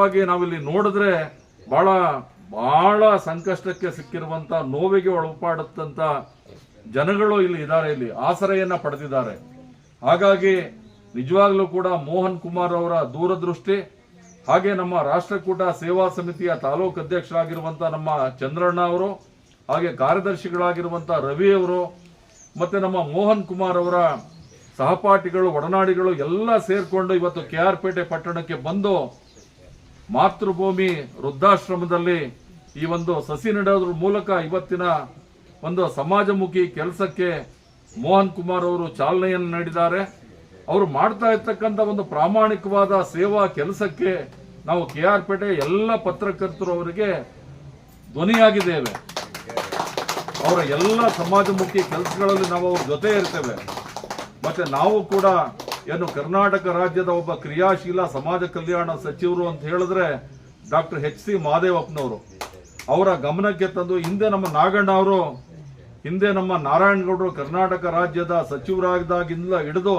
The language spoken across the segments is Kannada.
ವಾಸ್ತವವಾಗಿ ನಾವಿಲ್ಲಿ ನೋಡಿದ್ರೆ ಬಹಳ ಬಹಳ ಸಂಕಷ್ಟಕ್ಕೆ ಸಿಕ್ಕಿರುವಂತ, ನೋವಿಗೆ ಒಳಪಾಡುತ್ತಂತ ಜನಗಳು ಇಲ್ಲಿ ಇದ್ದಾರೆ, ಇಲ್ಲಿ ಆಸರೆಯನ್ನ ಪಡೆದಿದ್ದಾರೆ. ಹಾಗಾಗಿ ನಿಜವಾಗ್ಲೂ ಕೂಡ ಮೋಹನ್ ಕುಮಾರ್ ಅವರ ದೂರದೃಷ್ಟಿ, ಹಾಗೆ ನಮ್ಮ ರಾಷ್ಟ್ರಕೂಟ ಸೇವಾ ಸಮಿತಿಯ ತಾಲೂಕು ಅಧ್ಯಕ್ಷರಾಗಿರುವಂತ ನಮ್ಮ ಚಂದ್ರಣ್ಣ ಅವರು, ಹಾಗೆ ಕಾರ್ಯದರ್ಶಿಗಳಾಗಿರುವಂತ ರವಿ ಅವರು, ಮತ್ತೆ ನಮ್ಮ ಮೋಹನ್ ಕುಮಾರ್ ಅವರ ಸಹಪಾಠಿಗಳು, ಒಡನಾಡಿಗಳು ಎಲ್ಲ ಸೇರ್ಕೊಂಡು ಇವತ್ತು ಕೆ ಪೇಟೆ ಪಟ್ಟಣಕ್ಕೆ ಬಂದು ಮಾತೃಭೂಮಿ ವೃದ್ಧಾಶ್ರಮದಲ್ಲಿ ಈ ಒಂದು ಸಸಿ ನೆಡೋದ್ರ ಮೂಲಕ ಇವತ್ತಿನ ಒಂದು ಸಮಾಜಮುಖಿ ಕೆಲಸಕ್ಕೆ ಮೋಹನ್ ಕುಮಾರ್ ಅವರು ಚಾಲನೆಯನ್ನು ನೀಡಿದ್ದಾರೆ. ಅವರು ಮಾಡ್ತಾ ಇರ್ತಕ್ಕಂಥ ಒಂದು ಪ್ರಾಮಾಣಿಕವಾದ ಸೇವಾ ಕೆಲಸಕ್ಕೆ ನಾವು ಕೆ ಆರ್ ಪೇಟೆ ಎಲ್ಲ ಪತ್ರಕರ್ತರು ಅವರಿಗೆ ಧ್ವನಿಯಾಗಿದ್ದೇವೆ. ಅವರ ಎಲ್ಲ ಸಮಾಜಮುಖಿ ಕೆಲಸಗಳಲ್ಲಿ ನಾವು ಅವ್ರ ಜೊತೆ ಇರ್ತೇವೆ. ಮತ್ತೆ ನಾವು ಕೂಡ ಏನು ಕರ್ನಾಟಕ ರಾಜ್ಯದ ಒಬ್ಬ ಕ್ರಿಯಾಶೀಲ ಸಮಾಜ ಕಲ್ಯಾಣ ಸಚಿವರು ಅಂತ ಹೇಳಿದ್ರೆ ಡಾಕ್ಟರ್ ಎಚ್ ಸಿ ಮಹಾದೇವಪ್ಪನವರು ಅವರ ಗಮನಕ್ಕೆ ತಂದು ಹಿಂದೆ ನಮ್ಮ ನಾಗಣ್ಣ ಅವರು, ಹಿಂದೆ ನಮ್ಮ ನಾರಾಯಣಗೌಡರು ಕರ್ನಾಟಕ ರಾಜ್ಯದ ಸಚಿವರಾಗಿದ್ದಾಗಿಂದ ಹಿಡಿದು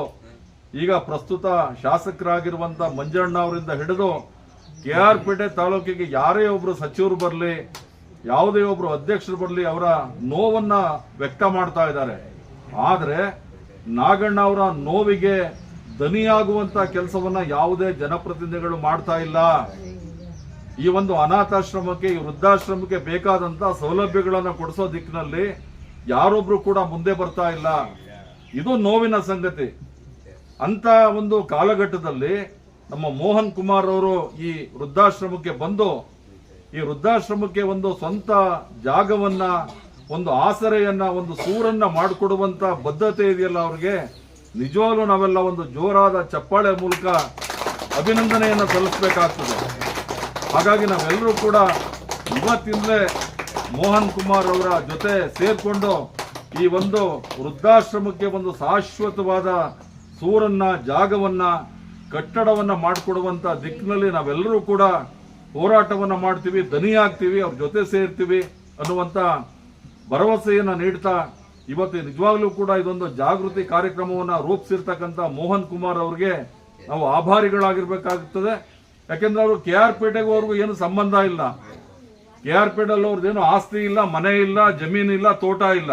ಈಗ ಪ್ರಸ್ತುತ ಶಾಸಕರಾಗಿರುವಂತ ಮಂಜಣ್ಣ ಅವರಿಂದ ಹಿಡಿದು ಕೆ ಆರ್ ಪೇಟೆ ತಾಲೂಕಿಗೆ ಯಾರೇ ಒಬ್ರು ಸಚಿವರು ಬರಲಿ, ಯಾವುದೇ ಒಬ್ರು ಅಧ್ಯಕ್ಷರು ಬರಲಿ ಅವರ ನೋವನ್ನ ವ್ಯಕ್ತ ಮಾಡ್ತಾ ಇದ್ದಾರೆ. ಆದರೆ ನಾಗಣ್ಣ ಅವರ ನೋವಿಗೆ ದನಿಯಾಗುವಂತ ಕೆಲಸವನ್ನ ಯಾವುದೇ ಜನಪ್ರತಿನಿಧಿಗಳು ಮಾಡ್ತಾ ಇಲ್ಲ. ಈ ಒಂದು ಅನಾಥಾಶ್ರಮಕ್ಕೆ, ಈ ವೃದ್ಧಾಶ್ರಮಕ್ಕೆ ಬೇಕಾದಂತ ಸೌಲಭ್ಯಗಳನ್ನು ಕೊಡಿಸೋ ದಿಕ್ಕಿನಲ್ಲಿ ಯಾರೊಬ್ರು ಕೂಡ ಮುಂದೆ ಬರ್ತಾ ಇಲ್ಲ. ಇದು ನೋವಿನ ಸಂಗತಿ. ಅಂತ ಒಂದು ಕಾಲಘಟ್ಟದಲ್ಲಿ ನಮ್ಮ ಮೋಹನ್ ಕುಮಾರ್ ಅವರು ಈ ವೃದ್ಧಾಶ್ರಮಕ್ಕೆ ಬಂದು, ಈ ವೃದ್ಧಾಶ್ರಮಕ್ಕೆ ಒಂದು ಸ್ವಂತ ಜಾಗವನ್ನ, ಒಂದು ಆಸರೆಯನ್ನ, ಒಂದು ಸೂರನ್ನ ಮಾಡಿಕೊಡುವಂತ ಬದ್ಧತೆ ಇದೆಯಲ್ಲ ಅವ್ರಿಗೆ? ನಿಜವಾಗ್ಲೂ ನಾವೆಲ್ಲ ಒಂದು ಜೋರಾದ ಚಪ್ಪಾಳೆ ಮೂಲಕ ಅಭಿನಂದನೆಯನ್ನು ಸಲ್ಲಿಸಬೇಕಾಗ್ತದೆ. ಹಾಗಾಗಿ ನಾವೆಲ್ಲರೂ ಕೂಡ ಇವತ್ತಿಂದಲೇ ಮೋಹನ್ ಕುಮಾರ್ ಅವರ ಜೊತೆ ಸೇರಿಕೊಂಡು ಈ ಒಂದು ವೃದ್ಧಾಶ್ರಮಕ್ಕೆ ಒಂದು ಶಾಶ್ವತವಾದ ಸೂರನ್ನ, ಜಾಗವನ್ನ, ಕಟ್ಟಡವನ್ನ ಮಾಡಿಕೊಡುವಂಥ ದಿಕ್ಕಿನಲ್ಲಿ ನಾವೆಲ್ಲರೂ ಕೂಡ ಹೋರಾಟವನ್ನ ಮಾಡ್ತೀವಿ ದನಿಯಾಗ್ತೀವಿ ಅವ್ರ ಜೊತೆ ಸೇರ್ತೀವಿ ಅನ್ನುವಂತ ಭರವಸೆಯನ್ನು ನೀಡ್ತಾ ಇವತ್ತು ನಿಜವಾಗ್ಲೂ ಕೂಡ ಇದೊಂದು ಜಾಗೃತಿ ಕಾರ್ಯಕ್ರಮವನ್ನ ರೂಪಿಸಿರ್ತಕ್ಕಂಥ ಮೋಹನ್ ಕುಮಾರ್ ಅವರಿಗೆ ನಾವು ಆಭಾರಿಗಳಾಗಿರ್ಬೇಕಾಗುತ್ತದೆ ಯಾಕೆಂದ್ರೆ ಅವರು ಕೆ ಆರ್ ಪೇಟೆಗೂ ಅವ್ರಿಗೂ ಏನು ಸಂಬಂಧ ಇಲ್ಲ. ಕೆ ಆರ್ ಪೇಟೆಲ್ಲಿ ಅವ್ರದ್ದೇನು ಆಸ್ತಿ ಇಲ್ಲ, ಮನೆ ಇಲ್ಲ, ಜಮೀನು ಇಲ್ಲ, ತೋಟ ಇಲ್ಲ.